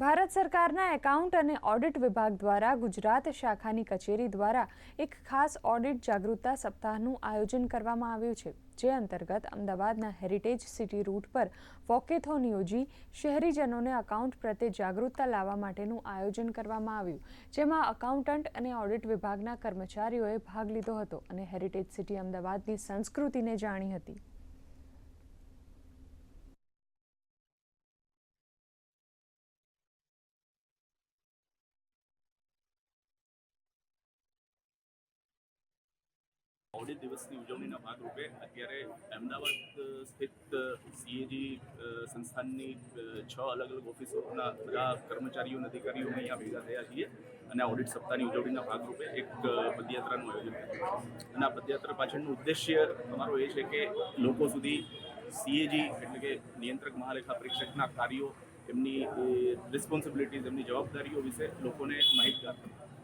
ભારત સરકારના એકાઉન્ટ અને ઓડિટ વિભાગ દ્વારા ગુજરાત શાખાની કચેરી દ્વારા એક ખાસ ઓડિટ જાગૃતતા સપ્તાહનું આયોજન કરવામાં આવ્યું છે, જે અંતર્ગત અમદાવાદના હેરિટેજ સિટી રૂટ પર વોકેથોન યોજી શહેરીજનોને અકાઉન્ટ પ્રત્યે જાગૃતતા લાવવા માટેનું આયોજન કરવામાં આવ્યું, જેમાં અકાઉન્ટન્ટ અને ઓડિટ વિભાગના કર્મચારીઓએ ભાગ લીધો હતો અને હેરિટેજ સિટી અમદાવાદની સંસ્કૃતિને જાણી હતી. ઓડિટ દિવસની ઉજવણીના ભાગરૂપે અત્યારે અમદાવાદ સ્થિત સીએજી સંસ્થાનની છ અલગ અલગ ઓફિસોના બધા કર્મચારીઓ અને અધિકારીઓ અહીંયા ભેગા થયા છીએ અને ઓડિટ સપ્તાહની ઉજવણીના ભાગરૂપે એક પદયાત્રાનું આયોજન કર્યું અને આ પદયાત્રા પાછળનું ઉદ્દેશ્ય અમારો એ છે કે લોકો સુધી સીએજી એટલે કે નિયંત્રક મહાલેખા પરીક્ષકના કાર્યો, એમની રિસ્પોન્સિબિલિટીઝ એમની જવાબદારીઓ વિશે લોકોને માહિતગાર કરવા.